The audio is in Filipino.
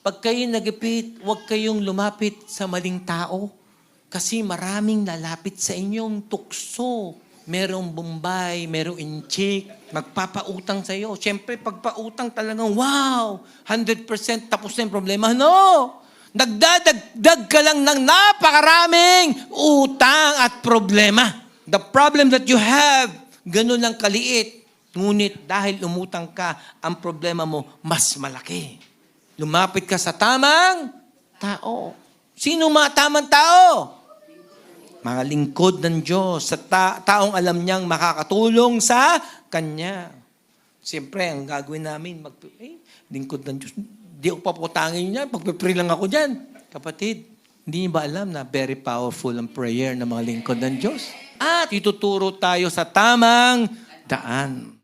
Pag kayo nagipit, huwag kayong lumapit sa maling tao. Kasi maraming lalapit sa inyong tukso. Merong Bombay, merong Inchik, magpapautang sa iyo. Siyempre, pagpautang talagang, wow, 100% tapos na yung problema. No! Nagdadagdag ka lang ng napakaraming utang at problema. The problem that you have, ganun lang kaliit. Ngunit dahil umutang ka, ang problema mo mas malaki. Lumapit ka sa tamang tao. Sino mga tamang tao? Mga lingkod ng Diyos, sa ta- taong alam niyang makakatulong sa Kanya. Siyempre, ang gagawin namin, mag, eh, lingkod ng Diyos. Di ako paputangin niya, pagpipray lang ako dyan. Kapatid, hindi niyo ba alam na very powerful ang prayer ng mga lingkod ng Diyos? At ituturo tayo sa tamang daan.